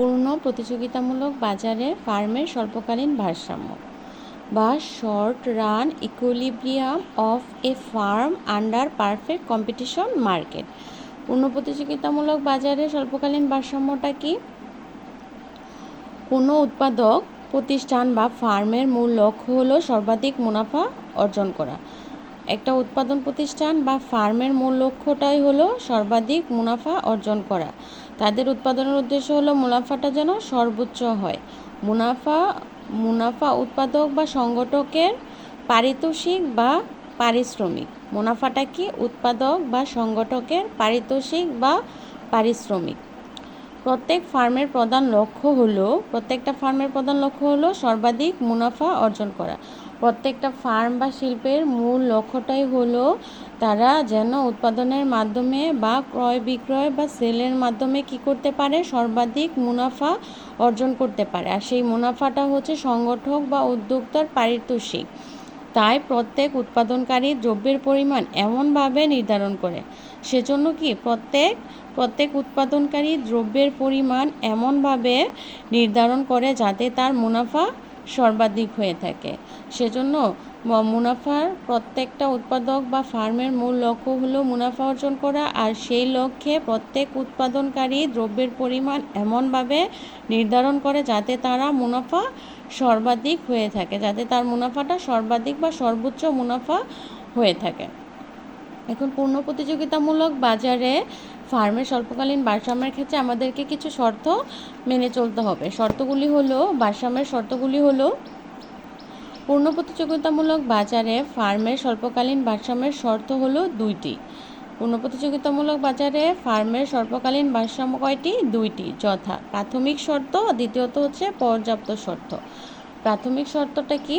পূর্ণ প্রতিযোগিতামূলক বাজারে ফার্মের স্বল্পকালীন ভারসাম্য। বা short run equilibrium of a firm under perfect competition market পূর্ণ প্রতিযোগিতামূলক বাজারে স্বল্পকালীন ভারসাম্যটা কি? কোনো উৎপাদক, প্রতিষ্ঠান বা ফার্মের মূল লক্ষ্য হলো সর্বাধিক মুনাফা অর্জন করা। একটা উৎপাদন প্রতিষ্ঠান বা ফার্মের মূল লক্ষ্যটাই হলো সর্বাধিক মুনাফা অর্জন করা। তাদের উৎপাদনের উদ্দেশ্য হলো মুনাফাটা যেন সর্বোচ্চ হয়। মুনাফা মুনাফা উৎপাদক বা সংগঠকের পারিতোষিক বা পারিশ্রমিক। মুনাফাটা কি? উৎপাদক বা সংগঠকের পারিতোষিক বা পারিশ্রমিক। প্রত্যেক ফার্মের প্রধান লক্ষ্য হলো, প্রত্যেকটা ফার্মের প্রধান লক্ষ্য হলো সর্বাধিক মুনাফা অর্জন করা। প্রত্যেকটা ফার্ম বা শিল্পের মূল লক্ষ্যটাই হলো তারা যেন উৎপাদনের মাধ্যমে বা ক্রয় বিক্রয় বা সেলের মাধ্যমে কি করতে পারে? সর্বাধিক মুনাফা অর্জন করতে পারে। আর সেই মুনাফাটা হচ্ছে সংগঠক বা উদ্যোক্তার পারিতোষিক। তাই প্রত্যেক উৎপাদনকারী দ্রব্যের পরিমাণ এমনভাবে নির্ধারণ করে। সেজন্য কি প্রত্যেক প্রত্যেক উৎপাদনকারী দ্রব্যের পরিমাণ এমনভাবে নির্ধারণ করে যাতে তার মুনাফা সর্বাধিক হয়ে থাকে। সেজন্য মুনাফার প্রত্যেকটা উৎপাদক বা ফার্মের মূল লক্ষ্য হলো মুনাফা অর্জন করা, আর সেই লক্ষ্যে প্রত্যেক উৎপাদনকারী দ্রব্যের পরিমাণ এমনভাবে নির্ধারণ করে যাতে তারা মুনাফা সর্বাধিক হয়ে থাকে, যাতে তার মুনাফাটা সর্বাধিক বা সর্বোচ্চ মুনাফা হয়ে থাকে। এখন পূর্ণ প্রতিযোগিতামূলক বাজারে ফার্মের স্বল্পকালীন ভারসাম্যের ক্ষেত্রে আমাদেরকে কিছু শর্ত মেনে চলতে হবে। শর্তগুলি হলো, ভারসাম্যের শর্তগুলি হলো, পূর্ণ প্রতিযোগিতামূলক বাজারে ফার্মের স্বল্পকালীন ভারসাম্যের শর্ত হলো দুইটি। পূর্ণ প্রতিযোগিতামূলক বাজারে ফার্মের স্বল্পকালীন ভারসাম্য কয়টি? দুইটি, যথা। প্রাথমিক শর্ত, দ্বিতীয়ত হচ্ছে পর্যাপ্ত শর্ত। প্রাথমিক শর্তটা কি?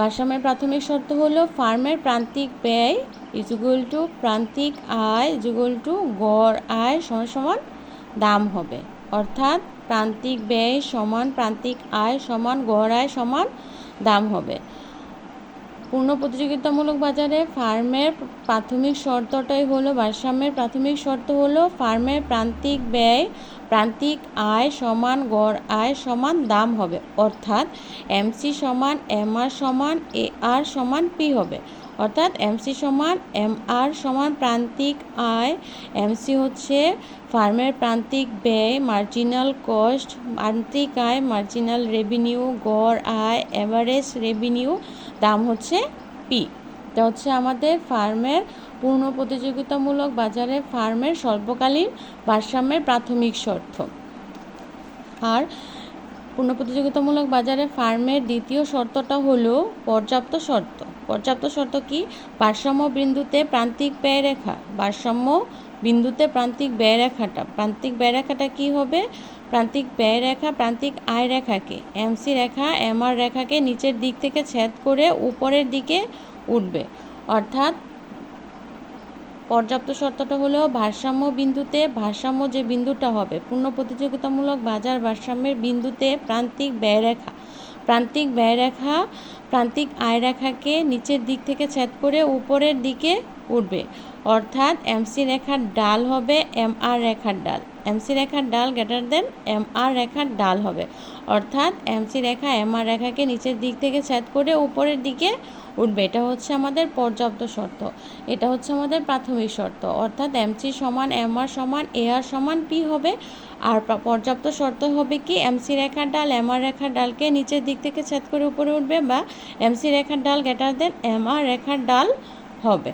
ভারসাম্যের প্রাথমিক শর্ত হল ফার্মের প্রান্তিক ব্যয় ইজুগল টু প্রান্তিক আয় যুগল টু গড় আয় সমান সমান দাম হবে। অর্থাৎ প্রান্তিক ব্যয় সমান প্রান্তিক আয় সমান গড় আয় সমান দাম হবে। পূর্ণ প্রতিযোগিতামূলক বাজারে ফার্মের প্রাথমিক শর্তটাই হলো ভারসাম্যের প্রাথমিক শর্ত হলো ফার্মের প্রান্তিক ব্যয়, প্রান্তিক আয় সমান গড় আয় সমান দাম হবে। অর্থাৎ এমসি সমান এম আর সমান এ আর সমান পি হবে। অর্থাৎ এমসি সমান এম আর সমান প্রান্তিক আয়। এমসি হচ্ছে ফার্মের প্রান্তিক ব্যয় মার্জিনাল কস্ট প্রান্তিক আয় মার্জিনাল রেভিনিউ গড় আয় অ্যাভারেজ রেভিনিউ দাম হচ্ছে পি এটা হচ্ছে আমাদের ফার্মের পূর্ণ প্রতিযোগিতামূলক বাজারে ফার্মের স্বল্পকালীন ভারসাম্যের প্রাথমিক শর্ত। আর পূর্ণ প্রতিযোগিতামূলক বাজারে ফার্মের দ্বিতীয় শর্তটা হলো পর্যাপ্ত শর্ত। পর্যাপ্ত শর্ত কি? ভারসাম্য বিন্দুতে প্রান্তিক ব্যয় রেখা ভারসাম্য বিন্দুতে প্রান্তিক ব্যয় রেখাটা প্রান্তিক ব্যয় রেখাটা কি হবে? প্রান্তিক ব্যয় রেখা প্রান্তিক আয় রেখাকে। এমসি রেখা, এমআর রেখাকে নিচের দিক থেকে ছেদ করে উপরের দিকে উঠবে। অর্থাৎ পর্যাপ্ত শর্তটা হলেও ভারসাম্য বিন্দুতে ভারসাম্য যে বিন্দুটা হবে, পূর্ণ প্রতিযোগিতামূলক বাজার ভারসাম্যের বিন্দুতে প্রান্তিক ব্যয়রেখা। প্রান্তিক ব্যয়রেখা, প্রান্তিক আয় রেখাকে নিচের দিক থেকে ছেদ করে উপরের দিকে উঠবে। অর্থাৎ এমসি রেখার ডাল হবে এম আর রেখার ডাল। এমসি রেখার ডাল গ্রেটার দেন এম আর রেখার ডাল হবে। অর্থাৎ এমসি রেখা এম আর রেখাকে নিচের দিক থেকে ছেদ করে উপরের দিকে উঠবে। এটা হচ্ছে আমাদের পর্যাপ্ত শর্ত। এটা হচ্ছে আমাদের প্রাথমিক শর্ত। অর্থাৎ এমসি সমান এম আর সমান এ আর সমান পি হবে। আর পর্যাপ্ত শর্ত হবে কি এমসি রেখার ডাল এম আর রেখার ডালকে নিচের দিক থেকে ছেদ করে উপরে উঠবে বা এমসি রেখার ডাল গ্রেটার দেন এম আর রেখার ডাল হবে।